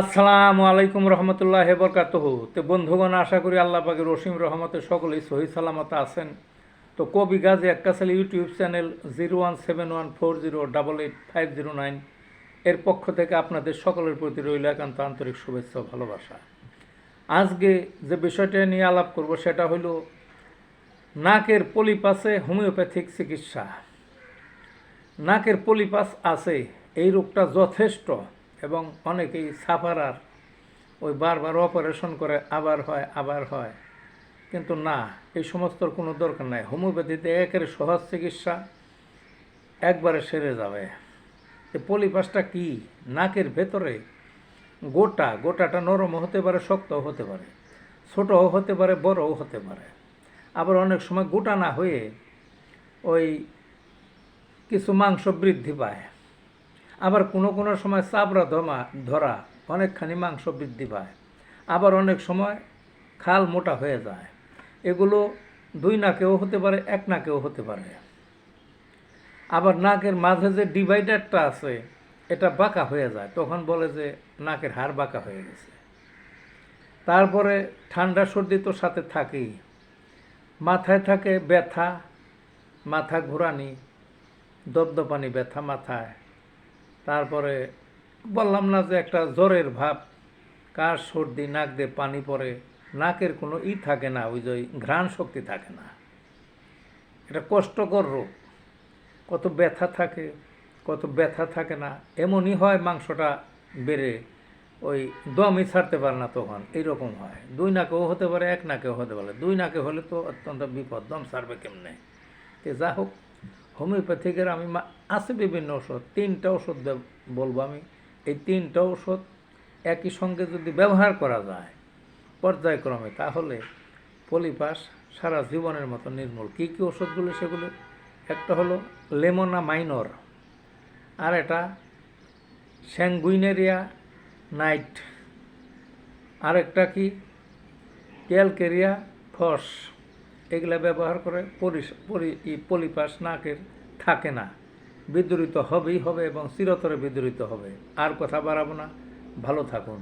আসসালামু আলাইকুম রহমতুল্লাহ বরকাতহ। তো বন্ধুগণ, আশা করি আল্লাহ পাকের রসিম রহমতে সকলেই সহি সালামত আছেন। তো কবি Gazi এককাসাল YouTube channel zero one seven one four zero double eight five zero nine এর পক্ষ থেকে আপনাদের সকলের প্রতি রইল একান্ত আন্তরিক শুভেচ্ছা ভালোবাসা। আজকে যে বিষয়টা নিয়ে আলাপ করব সেটা হলো নাকের পলিপাসে হোমিওপ্যাথিক চিকিৎসা। নাকের পলিপাস আছে, এই রোগটা যথেষ্ট এবং অনেকেই সাফারার। ওই বারবার অপারেশন করে আবার হয় আবার হয়। কিন্তু না, এই সমস্তর কোনো দরকার নাই। হোমিওপ্যাথিতে একের সহজ চিকিৎসা, একবারে সেরে যাবে। এই পলিপাসটা কি? নাকের ভেতরে গোটা, গোটাটা নরম হতে পারে, শক্তও হতে পারে। ছোটও হতে পারে, বড়ও হতে পারে। আবার অনেক সময় গোটা না হয়ে ওই কিছু মাংস বৃদ্ধি পায়। আবার কোনো কোনো সময় চাপড়া ধমা, ধরা, অনেকখানি মাংস বৃদ্ধি পায়। আবার অনেক সময় খাল মোটা হয়ে যায়। এগুলো দুই নাকেও হতে পারে, এক নাকেও হতে পারে। আবার নাকের মাঝে যে ডিভাইডারটা আছে, এটা বাঁকা হয়ে যায়। তখন বলে যে নাকের হাড় বাঁকা হয়ে গেছে। তারপরে ঠান্ডা সর্দি তো সাথে থাকেই। মাথায় থাকে ব্যথা, মাথা ঘোরানি দপদপানি ব্যথা মাথায়। তারপরে বললাম না যে একটা জ্বরের ভাব, কার সর্দি, নাক দিয়ে পানি পড়ে, নাকের কোনো ই থাকে না, ওই যে ঘ্রাণ শক্তি থাকে না। এটা কষ্টকর রোগ। কত ব্যথা থাকে, কত ব্যথা থাকে না, এমনই হয় মাংসটা বেড়ে, ওই দমই ছাড়তে পারে না তখন, এইরকম হয়। দুই নাকেও হতে পারে, এক নাকেও হতে পারে। দুই নাকে হলে তো অত্যন্ত বিপদ, দম ছাড়বে কেমনে? তো যা হোক হোমিওপ্যাথিকের আমি আছে বিভিন্ন ওষুধ তিনটা ওষুধ বলব আমি। এই তিনটা ওষুধ একই সঙ্গে যদি ব্যবহার করা যায় পর্যায়ক্রমে, তাহলে পলিপাস সারা জীবনের মতো নির্মূল। কী কী ওষুধগুলো সেগুলো? একটা হলো লেমনা মাইনর, আর এটা স্যাঙ্গুইনেরিয়া নাইট আরেকটা কি ক্যালকেরিয়া ফস। এগুলা ব্যবহার করে পলিপাস নাকের থাকে না। বিদ্যুরিত হবেই হবে এবং চিরতরে বিদ্যুরিত হবে। আর কথা বাড়াবো না। ভালো থাকুন।